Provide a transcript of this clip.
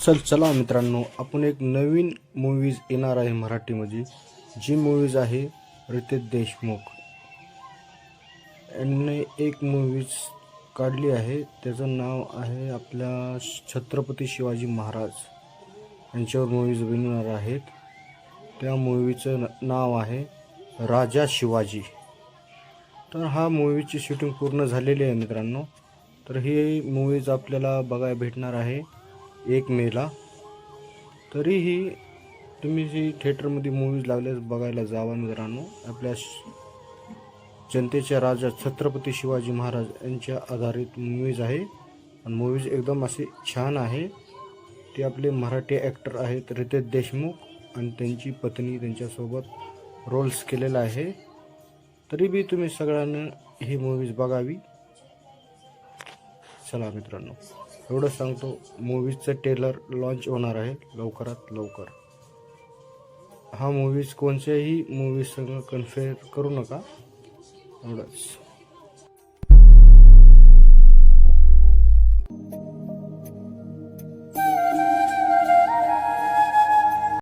चल चला मित्रांनो आपण एक नवीन मूवीज येणार आहे मराठीमध्ये जी मूवीज आहे रितेश देशमुख. यांनी एक मूवीज काढली आहे त्याचं नाव आहे आपल्या छत्रपती शिवाजी महाराज. यांच्यावर मूवीज बनवणार आहेत. त्या मूवीचं न- नाव आहे राजा शिवाजी. तर हा मूवीची शूटिंग पूर्ण झालेली आहे मित्रांनो. तर ही मूवीज आपल्याला बघायला भेटणार आहे. एक मेला तरीही तुम्ही जी थिएटरमध्ये मूवीज लागल्यास बघायला जावा मित्रांनो आपल्या श- जनतेच्या राजा छत्रपती शिवाजी महाराज यांच्या आधारित मूवीज आहे. आणि मूवीज एकदम असे छान आहे. ते आपले मराठी ॲक्टर आहेत रितेश देशमुख आणि त्यांची पत्नी त्यांच्यासोबत रोल्स केलेला आहे. तरी बी तुम्ही सगळ्यांना ही मूवीज बघावी. चला मित्रांनो. एवढं सांगतो मूवीजचं टेलर लॉन्च होणार आहे लवकरात लवकर. हा मूवीज कोणत्याही मूवीज कन्फेअर करू नका. एवढंच.